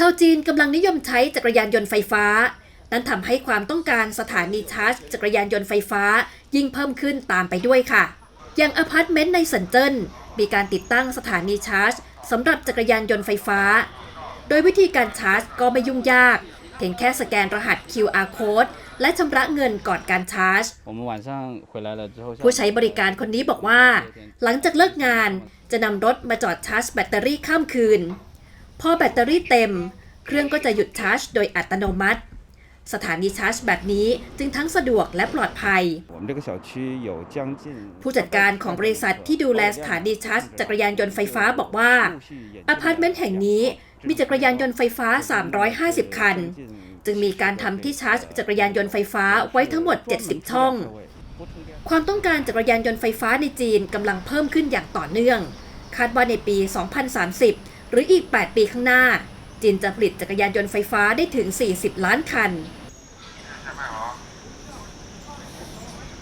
ชาวจีนกำลังนิยมใช้จักรยานยนต์ไฟฟ้า นั้นทำให้ความต้องการสถานีชาร์จ จักรยานยนต์ไฟฟ้ายิ่งเพิ่มขึ้นตามไปด้วยค่ะ อย่างอพาร์ตเมนต์ในสันเจิ้นมีการติดตั้งสถานีชาร์จสำหรับจักรยานยนต์ไฟฟ้า โดยวิธีการชาร์จก็ไม่ยุ่งยาก เพียงแค่สแกนรหัส QR code และชำระเงินก่อนการชาร์จ ผู้ใช้บริการคนนี้บอกว่า หลังจากเลิกงานจะนำรถมาจอดชาร์จแบตเตอรี่ข้ามคืน พอแบตเตอรี่เต็ม เครื่องก็จะหยุดชาร์จ โดยอัตโนมัติ สถานีชาร์จแบบนี้จึงทั้งสะดวกและปลอดภัย ผู้จัดการของบริษัทที่ดูแลสถานีชาร์จจักรยานยนต์ไฟฟ้าบอกว่าอพาร์ตเมนต์แห่งนี้มีจักรยานยนต์ไฟฟ้า 350 คัน จึงมีการทำที่ชาร์จจักรยานยนต์ไฟฟ้าไว้ทั้งหมด 70 ช่อง ความต้องการจักรยานยนต์ไฟฟ้าในจีนกำลังเพิ่มขึ้นอย่างต่อเนื่อง คาดว่าในปี 2030 หรืออีก 8 ปีข้างหน้า จีนจะผลิตจักรยานยนต์ไฟฟ้าได้ถึง 40 ล้านคัน